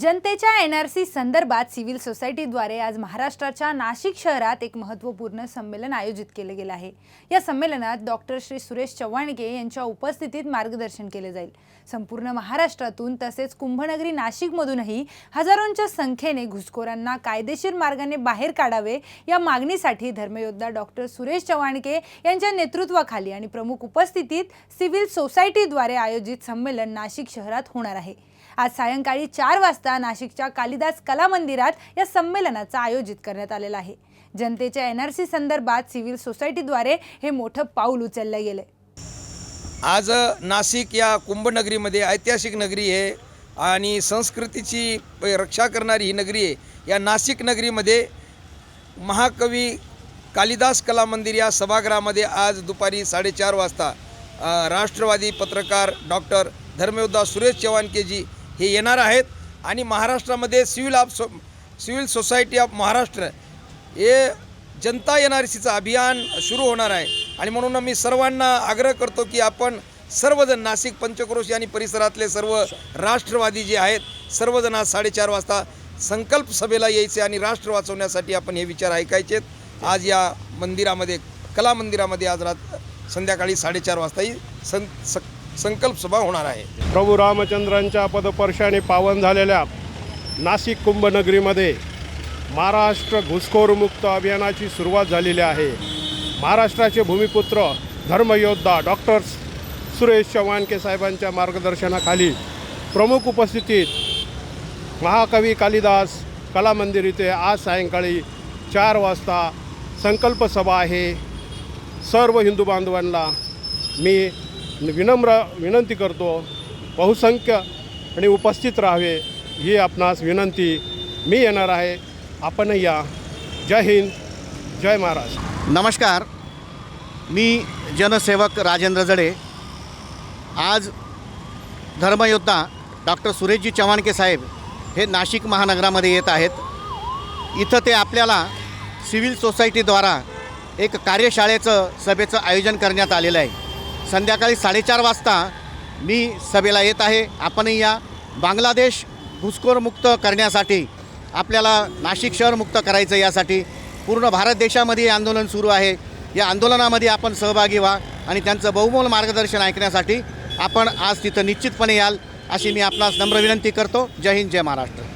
जनतेच्या N R C संदर्भात civil सोसायटीद्वारे आज महाराष्ट्राच्या नाशिक शहरात एक महत्त्वपूर्ण संमेलन आयोजित केले गेलं आहे. या संमेलनात डॉक्टर श्री सुरेश चव्हाणके यांच्या उपस्थितीत मार्गदर्शन केले जाईल. संपूर्ण महाराष्ट्रातून तसेच कुंभनगरी नाशिकमधूनही हजारोंच्या संख्येने घुसखोरांना कायदेशीर मार्गाने बाहेर काढावे या मागणीसाठी धर्मयोद्धा डॉक्टर सुरेश चव्हाणके यांच्या नेतृत्वाखाली आणि प्रमुख उपस्थितीत सिव्हिल सोसायटीद्वारे आयोजित संमेलन नाशिक शहरात होणार आहे. आज सायंकाळी चार वाजता नाशिकच्या कालिदास कला मंदिरात या संमेलनाचं आयोजित करण्यात आलेलं आहे. जनतेच्या एन आर सी संदर्भात सिव्हिल सोसायटीद्वारे हे मोठं पाऊल उचललं गेलं आज नाशिक या कुंभनगरीमध्ये ऐतिहासिक नगरी आहे आणि संस्कृतीची रक्षा करणारी ही नगरी आहे. या नाशिक नगरीमध्ये महाकवी कालिदास कला मंदिर या सभागृहामध्ये आज दुपारी साडेचार वाजता राष्ट्रवादी पत्रकार डॉक्टर धर्मयोद्धा सुरेश चव्हाणकेजी हे येणार आहेत. आणि महाराष्ट्रामध्ये civil of so civil society of Maharashtra हे जनता एन आर सीचं अभियान सुरू होणार आहे. आणि म्हणून मी सर्वांना आग्रह करतो की आपण सर्वजण नाशिक पंचक्रोशी आणि परिसरातले सर्व राष्ट्रवादी जे आहेत सर्वजण आज साडेचार वाजता संकल्प सभेला यायचे आणि राष्ट्र वाचवण्यासाठी आपण हे विचार ऐकायचेत आज या मंदिरामध्ये कला मंदिरामध्ये आज रात संध्याकाळी साडेचार वाजता ही सं स संकल्प सभा होणार आहे. प्रभू रामचंद्रांच्या पदपर्शाने पावन झालेल्या नाशिक कुंभनगरीमध्ये महाराष्ट्र घुसखोरमुक्त अभियानाची सुरुवात झालेली आहे. महाराष्ट्राचे भूमिपुत्र धर्मयोद्धा डॉक्टर सुरेश चव्हाणके साहेबांच्या मार्गदर्शनाखाली प्रमुख उपस्थितीत महाकवी कालिदास कला मंदिर इथे आज सायंकाळी चार वाजता संकल्प सभा आहे. सर्व हिंदू बांधवांना मी विनम्र विनंती करतो बहुसंख्य आणि उपस्थित राहावे ही आपणास विनंती. मी येणार आहे आपण या. जय हिंद जय महाराष्ट्र. नमस्कार. मी जनसेवक राजेंद्र जडे. आज धर्मयोद्धा डॉक्टर सुरेशजी चव्हाणके साहेब हे नाशिक महानगरामध्ये येत आहेत. इथं ते आपल्याला सिव्हिल सोसायटीद्वारा एक कार्यशाळेचं सभेचं आयोजन करण्यात आलेलं आहे. संध्याकाळी साडेचार वाजता मी सभेला येत आहे. आपणही या बांगलादेश घुसखोरमुक्त करण्यासाठी आपल्याला नाशिक शहर मुक्त करायचं यासाठी पूर्ण भारत देशामध्ये हे आंदोलन सुरू आहे. या आंदोलनामध्ये आपण सहभागी व्हा आणि त्यांचं बहुमोल मार्गदर्शन ऐकण्यासाठी आपण आज तिथं निश्चितपणे याल अशी मी आपणास नम्र विनंती करतो. जय हिंद जय महाराष्ट्र.